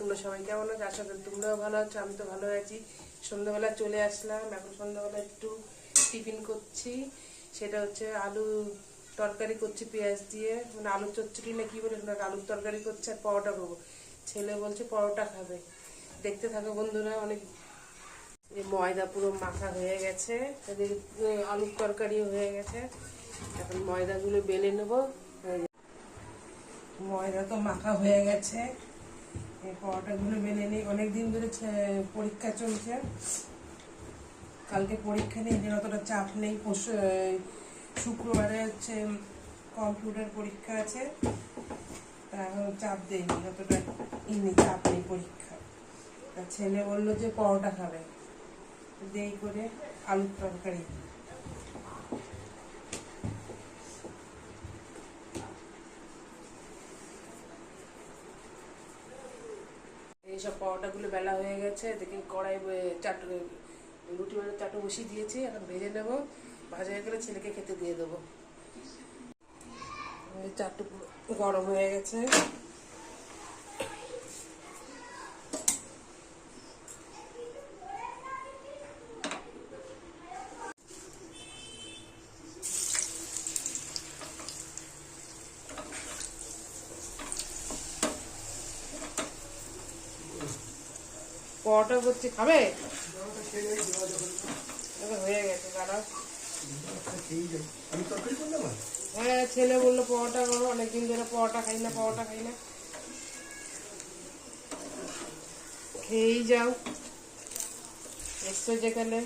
তোমরা সবাই কেমন আছো? আশা করি তোমরাও ভালো আছো, আমি তো ভালো আছি। সন্ধ্যাবেলা চলে আসলাম, এখন সন্ধ্যাবেলা একটু টিফিন করছি। সেটা হচ্ছে আলু তরকারি করছি পেঁয়াজ দিয়ে। মানে আলু চচ্চড়ি না কি বলে আলুর তরকারি করছে আর পরোটা করব। ছেলে বলছে পরোটা খাবে। দেখতে থাকো বন্ধুরা, অনেক ময়দা পুরো মাখা হয়ে গেছে। আলুর তরকারিও হয়ে গেছে। এখন ময়দাগুলো বেলে নেব। ময়দা তো মাখা হয়ে গেছে। এই পরোটাগুলো বেলে নিই। অনেকদিন ধরে পরীক্ষা চলছে। কালকে পরীক্ষা নেই যে অতটা চাপ নেই। শুক্রবারে হচ্ছে কম্পিউটার পরীক্ষা আছে। তা চাপ দেয়নি, অতটা ই নেই, চাপ নেই পরীক্ষা। তা ছেলে বলল যে পরোটা খাবে। দেই করে আলুর তরকারি। এইসব পরোটাগুলো বেলা হয়ে গেছে, দেখি কড়াই চাটু, রুটি মানে চাটু বসিয়ে দিয়েছি, এখন ভেজে নেব। ভাজা হয়ে গেলে ছেলেকে খেতে দিয়ে দেবো। চাটু গরম হয়ে গেছে। পরোটা করছি খাবে? হয়ে গেছে, দাঁড়াও? হ্যাঁ ছেলে বলল পরোটা করো, অনেকদিন ধরে পরোটা খাই না, পরোটা খাই না। খেয়েই যাও। এসছো যেখানে।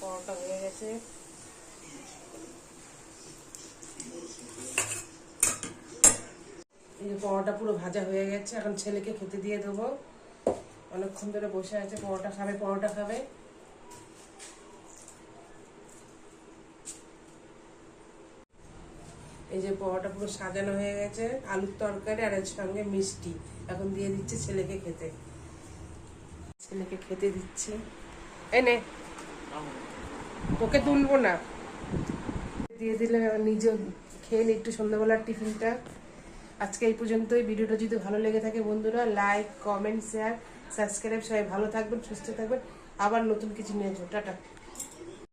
পরোটা হয়ে গেছে। পরোটা পুরো ভাজা হয়ে গেছে, এখন ছেলেকে খেতে দিয়ে দেবো। অনেকক্ষণ ধরে বসে আছে, পরোটা খাবে পরোটা খাবে। এই যে পরোটা পুরো সাজানো হয়ে গেছে, আলুর তরকারি আর এর সঙ্গে মিষ্টি। এখন দিয়ে দিচ্ছে ছেলেকে খেতে। ছেলেকে খেতে দিচ্ছে। এনে ওকে তুলবো না। দিয়ে দিলে আবার নিজেও খেয়ে নি একটু সন্ধ্যাবেলার টিফিনটা। আজকে এই পর্যন্তই। ভিডিওটা যদি ভালো লেগে থাকে বন্ধুরা লাইক কমেন্ট শেয়ার সাবস্ক্রাইব সবাই ভালো থাকবেন, সুস্থ থাকবেন। আবার নতুন কিছু নিয়ে আসব। টাটা।